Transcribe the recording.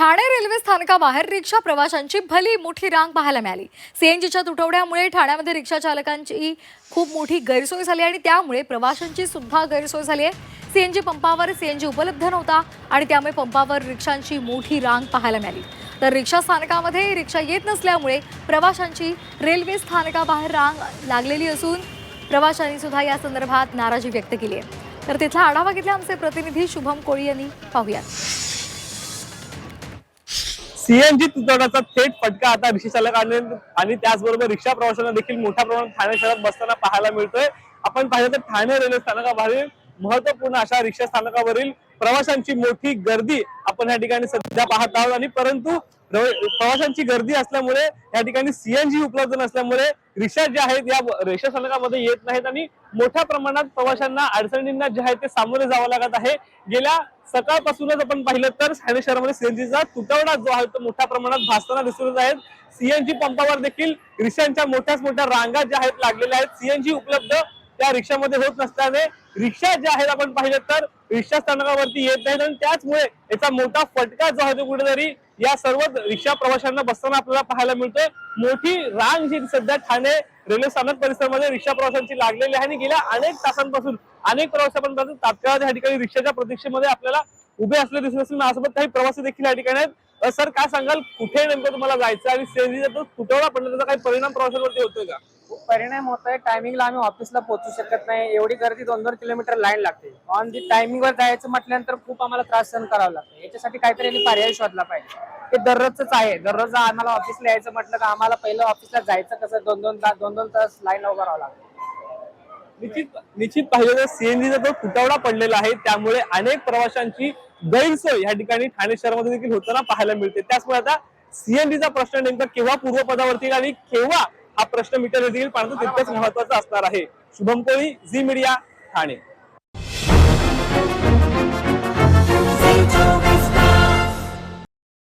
Thane railway स्थानकाबाहेर रिक्षा प्रवाशांची भली मोठी रांग पाहायला मिळाली. सीएनजीच्या तुटवड्यामुळे ठाण्यामध्ये रिक्षा चालकांची खूप मोठी गैरसोय झाली आणि त्यामुळे प्रवाशांची सुद्धा गैरसोय झाली आहे. सीएनजी पंपावर सीएनजी उपलब्ध नव्हता आणि त्यामुळे पंपावर रिक्षांची मोठी रांग पाहायला मिळाली. तर रिक्षा स्थानकामध्ये रिक्षा येत नसल्यामुळे प्रवाशांची रेल्वे स्थानकाबाहेर रांग लागलेली असून प्रवाशांनी सुद्धा या संदर्भात नाराजी व्यक्त केली आहे. तर तिथला आढावा घेतला आमचे प्रतिनिधी शुभम कोळी यांनी. पाहूयात. सीएनजी तुटवण्याचा थेट फटका आता रिक्षाचालकांनी आणि त्याचबरोबर रिक्षा प्रवाशांना देखील मोठ्या प्रमाणात ठाणे शहरात बसताना पाहायला मिळतोय. आपण पाहिलं तर ठाणे रेल्वे स्थानकाबाहेर महत्त्वपूर्ण अशा रिक्षा स्थानकावरील प्रवाशांची मोठी गर्दी आपण या ठिकाणी सध्या पाहत आहोत. आणि परंतु प्रवाशांची गर्दी असल्यामुळे या ठिकाणी सीएनजी उपलब्ध नसल्यामुळे रिक्षा ज्या आहेत या रिक्षा स्थानकामध्ये येत नाहीत आणि मोठ्या प्रमाणात प्रवाशांना अडचणींना जे आहे ते सामोरे जावं लागत आहे. गेल्या सकाळपासूनच आपण पाहिलं तर ठाणे शहरामध्ये सीएनजीचा तुटवडा जो आहे तो मोठ्या प्रमाणात भासताना दिसून आहे. आहेत सीएनजी पंपावर देखील रिक्षांच्या मोठ्याच मोठ्या रांगा ज्या आहेत लागलेल्या आहेत. सीएनजी उपलब्ध त्या रिक्षामध्ये होत नसल्याने रिक्षा ज्या आहेत आपण पाहिलं तर रिक्षा स्थानकावरती येत नाहीत आणि त्याचमुळे याचा मोठा फटका जो आहे तो कुठेतरी या सर्व रिक्षा प्रवाशांना बसताना आपल्याला पाहायला मिळतोय. मोठी रांग जी सध्या ठाणे रेल्वे स्थानक परिसरामध्ये रिक्षा प्रवाशांची लागलेली आहे आणि गेल्या अनेक तासांपासून अनेक प्रवासी तात्काळ या ठिकाणी रिक्षाच्या प्रतीक्षेमध्ये आपल्याला उभे असले दिसून असेल. माझ्यासोबत काही प्रवासी देखील या ठिकाणी आहेत. सर काय सांगाल? कुठे नेमकं तुम्हाला जायचं आणि सीएनजीचा तो त्याचा काही परिणाम प्रवाशांवरती होतोय का? खूप परिणाम होत आहे टायमिंगला आम्ही ऑफिसला पोहोचू शकत नाही. एवढी गर्दी दोन दोन किलोमीटर लाईन लागते ऑन दी टायमिंगवर जायचं म्हटल्यानंतर खूप आम्हाला त्रास सहन करावा लागतो. याच्यासाठी काहीतरी यांनी पर्याय शोधला पाहिजे. ते दररोजच आहे. दररोज आम्हाला ऑफिसला यायचं म्हटलं का आम्हाला पहिलं ऑफिसला जायचं कसं? दोन दोन तास दोन दोन तास लाईन उभं राहावं लागतं. निश्चित निश्चित पाहिलं तर सीएनजीचा तो तुटवडा पडलेला आहे त्यामुळे अनेक प्रवाशांची गैरसोय या ठिकाणी ठाणे शहरामध्ये देखील होताना पाहायला मिळते. त्याचमुळे आता सीएनजीचा प्रश्न नेमका केव्हा पूर्वपदावरती येईल आणि केव्हा हा प्रश्न मिटवण्यात येईल परंतु तितकंच महत्त्वाचा असणार आहे. Shubham Koli Zee Media Thane.